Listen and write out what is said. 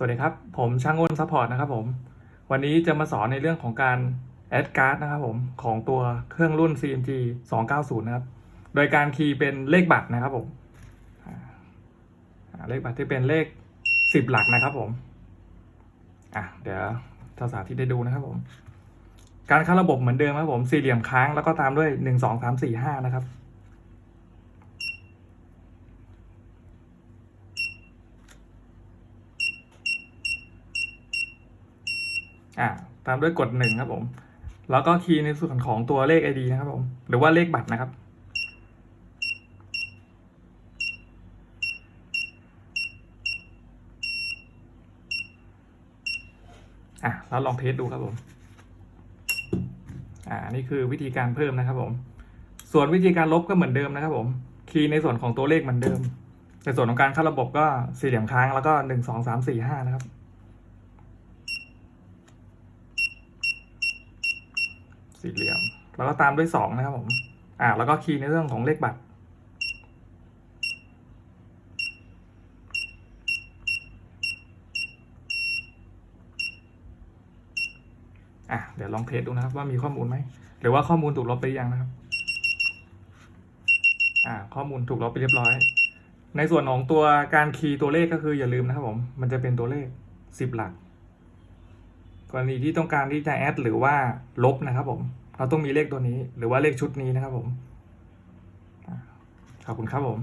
สวัสดีครับ ผมช่างอ้นซัพพอร์ตนะครับผม วันนี้จะมาสอนในเรื่องของการแอดการ์ดนะครับผม ของตัวเครื่องรุ่น CMG 290 นะครับ โดยการคีย์เป็นเลขบัตรนะครับผม เลขบัตรที่เป็นเลข 10 หลักนะครับผม อะ เดี๋ยวทศาที่ได้ดูนะครับผม การเข้าระบบเหมือนเดิมครับผม สี่เหลี่ยมค้างแล้วก็ตามด้วยหนึ่งสองสามสี่ห้านะครับ อ่าตามด้วยกดหนึ่งครับผม แล้วก็คีย์ในส่วนของตัวเลข ID นะครับผม หรือว่าเลขบัตรนะครับ อะแล้วลองเทสดูครับผม อ่า นี่คือวิธีการเพิ่มนะครับผม ส่วนวิธีการลบก็เหมือนเดิมนะครับผม คีย์ในส่วนของตัวเลขเหมือนเดิม ในส่วนของการเข้าระบบก็สี่เหลี่ยมค้างแล้วก็หนึ่งสองสามสี่ห้านะครับ สี่เหลี่ยม แล้วก็ตามด้วยสองนะครับผม อ่า แล้วก็คีย์ในเรื่องของเลขบัตร อะ เดี๋ยวลองเทสดูนะครับว่ามีข้อมูลไหม หรือว่าข้อมูลถูกลบไปยังนะครับ อ่า ข้อมูลถูกลบไปเรียบร้อย ในส่วนของตัวการคีย์ตัวเลขก็คืออย่าลืมนะครับผม มันจะเป็นตัวเลขสิบหลัก กรณีที่ต้องการที่จะแอดหรือว่าลบนะครับผม เราต้องมีเลขตัวนี้หรือว่าเลขชุดนี้นะครับผม ขอบคุณครับผม